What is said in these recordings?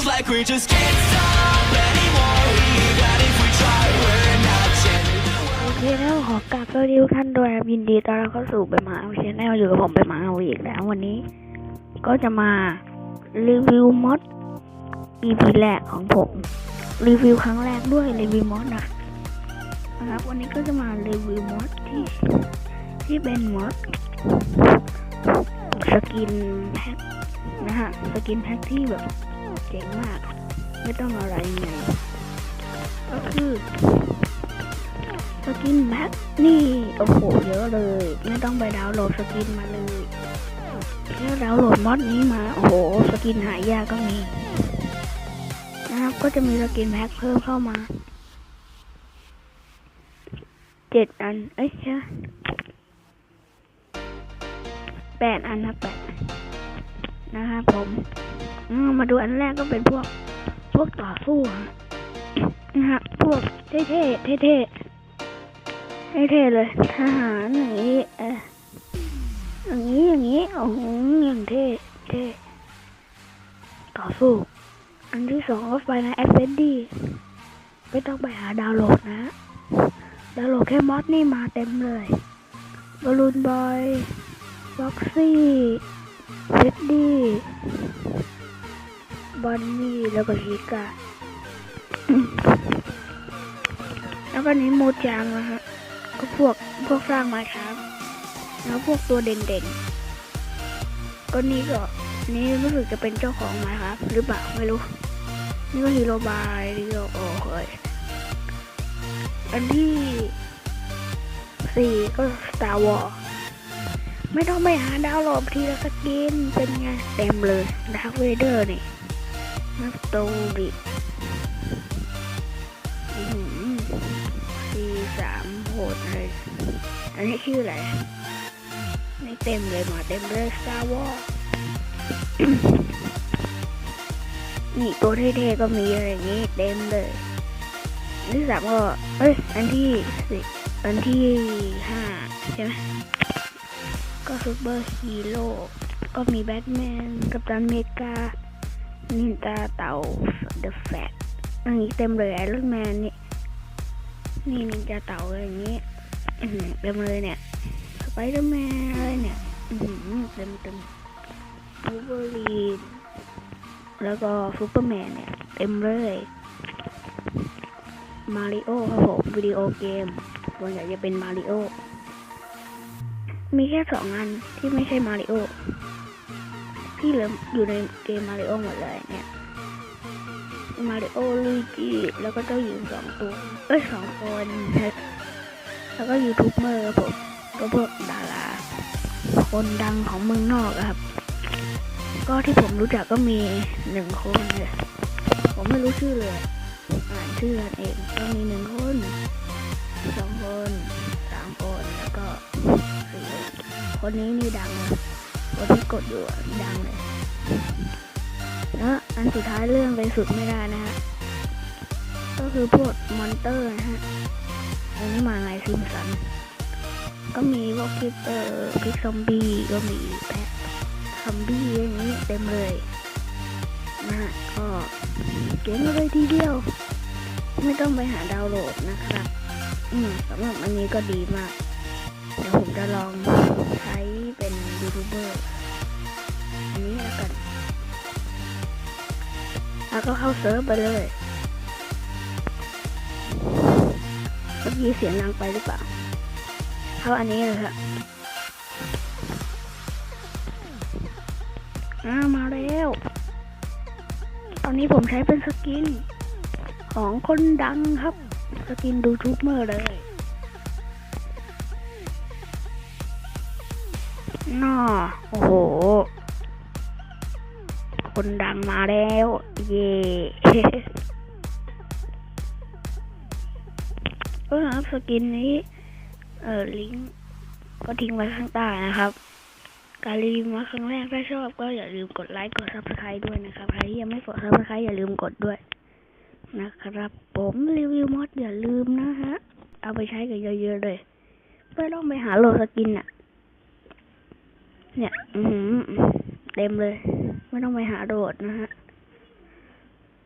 feels like we just can't stop anymore. Even if we try, we're not changing โอเคแล้วขอกราบสวัสดีทุกท่านด้วยครับยินดีต้อนรับเข้าสู่ไปมาเอาชแนลอยู่กับผมไปมาเอาอีกแล้ววันนี้ ก็จะมารีวิวมอด EP แรกของผม รีวิวครั้งแรกด้วยรีวิวมอดนะนะครับวันนี้ก็จะมารีวิวมอดที่ที่เป็นมอดสกินแพ็คนะฮะสกินแพ็คที่แบบ เจ๋งมาก ไม่ต้องอะไรไงก็คือสกินแพ็คนี่โอ้โหเยอะเลย ไม่ต้องไปดาวน์โหลดสกินมาเลยแค่ดาวน์โหลดมอดนี้มา โอ้โห สกินหายากก็มีนะครับก็จะมีสกินแพ็คเพิ่มเข้ามาเจ็ดอัน เอ้ยใช่แปดอันนะแปดนะครับผม มาดูอันแรกก็เป็นพวกพวกต่อสู้นะฮะพวกเท่ๆเท่ๆเท่ๆเลยทหารอย่างนี้เอออย่างนี้อย่างนี้โอ้โหอย่างเท่เท่ต่อสู้อันที่สองก็ไฟในแอดเวนดี้ไม่ต้องไปหาดาวน์โหลดนะ ดาวน์โหลดแค่มอดนี่มาเต็มเลยบอลลูนบอยบ็อกซี่เฟดดี้ บอนนี่แล้วก็ชิกาแล้วก็นี้โมจังนะฮะก็พวกพวกสร้างมาครับแล้วพวกตัวเด่นๆ ก็นี่ก็นี่รู้สึกจะเป็นเจ้าของมาครับ หรือเปล่าไม่รู้ นี่ก็ฮีโร่บายฮีโร่โอ้เฮ้ยอันที่สี่ก็สตาร์วอลไม่ต้องไปหาดาวโหลดทีละสกินเป็นไง เต็มเลยดาร์คเวเดอร์นี่ นัสโตริอื้อหือสี่สามโหดเลยอันนี้ชื่ออะไรไม่เต็มเลยหมาเต็มเลย Star Wars นี่ตัวเท่ๆก็มีอะไรอย่างนี้เต็มเลยอันที่สามก็เอ้ยอันที่สิอันที่ห้าใช่ไหมก็ซูเปอร์ฮีโร่ก็มีแบทแมนกัปตันเมกา นินจาเต่าเดอะแฟตอันนี้เต็มเลยไอรอนแมนนี่นี่นินจาเต่าอะไรอย่างนี้เต็มเลยเนี่ยสไปเดอร์แมนอะไรเนี่ยเต็มเต็มซูเปอรีนแล้วก็ซูเปอร์แมนเนี่ยเต็มเลยมาริโอครับผมวิดีโอเกมส่วนใหญ่จะเป็นมาริโอมีแค่สองอันที่ไม่ใช่มาริโอ ที่เหลืออยู่ในเกมมาริโอหมดเลยเนี่ยมาริโอลุยจิแล้วก็เจ้าหญิงสองตัวเอ้ยสองคนแล้วก็ยูทูบเบอร์ผมก็พวกดาราคนดังของเมืองนอกอะครับ ก็ที่ผมรู้จักก็มีหนึ่งคนเลยผมไม่รู้ชื่อเลยอ่านชื่อกันเองก็มีหนึ่งคนสองคนสามคนแล้วก็สี่คนคนนี้นี่ดังเลย คนที่กดอยู่ดังเลย แล้วอันสุดท้ายเรื่องไปสุดไม่ได้นะฮะ ก็คือพวกมอนเตอร์นะฮะอันนี้มาไงซิมสัน ก็มีพวกคลิปเตอร์คลิปซอมบี้ก็มีแพะซอมบี้อย่างนี้เต็มเลยนะฮะก็เก๋งเลยทีเดียว ไม่ต้องไปหาดาวน์โหลดนะครับ อืมสำหรับอันนี้ก็ดีมาก เดี๋ยวผมจะลองใช้เป็นยูทูบเบอร์อันนี้แล้วกัน แล้วก็เข้าเซิร์ฟไปเลยเมื่อกี้เสียงดังไปหรือเปล่า เข้าอันนี้เลยครับอ่ามาแล้ว ตอนนี้ผมใช้เป็นสกิน ของคนดังครับ สกินดูทูบเมอร์เลย น่อโอ้โห คนดังมาแล้ว เย่ก็ครับสกินนี้ เออลิงก์ก็ทิ้งไว้ข้างใต้นะครับการรีวิวมาครั้งแรกถ้าชอบก็อย่าลืมกดไลค์กดซับสไครต์ด้วยนะครับใครที่ยังไม่กดซับสไครต์อย่าลืมกดด้วย นะครับ ผมรีวิวมอดอย่าลืมนะฮะ เอาไปใช้กันเยอะๆเลย ไม่ต้องไปหาโลสกินอะ เนี่ยอืมเต็มเลย ไม่ต้องไปหาโดดนะฮะ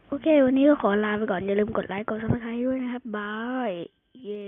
โอเค วันนี้ก็ขอลาไปก่อน อย่าลืมกดไลค์ กดซับสไครต์ด้วยนะครับ บาย เย้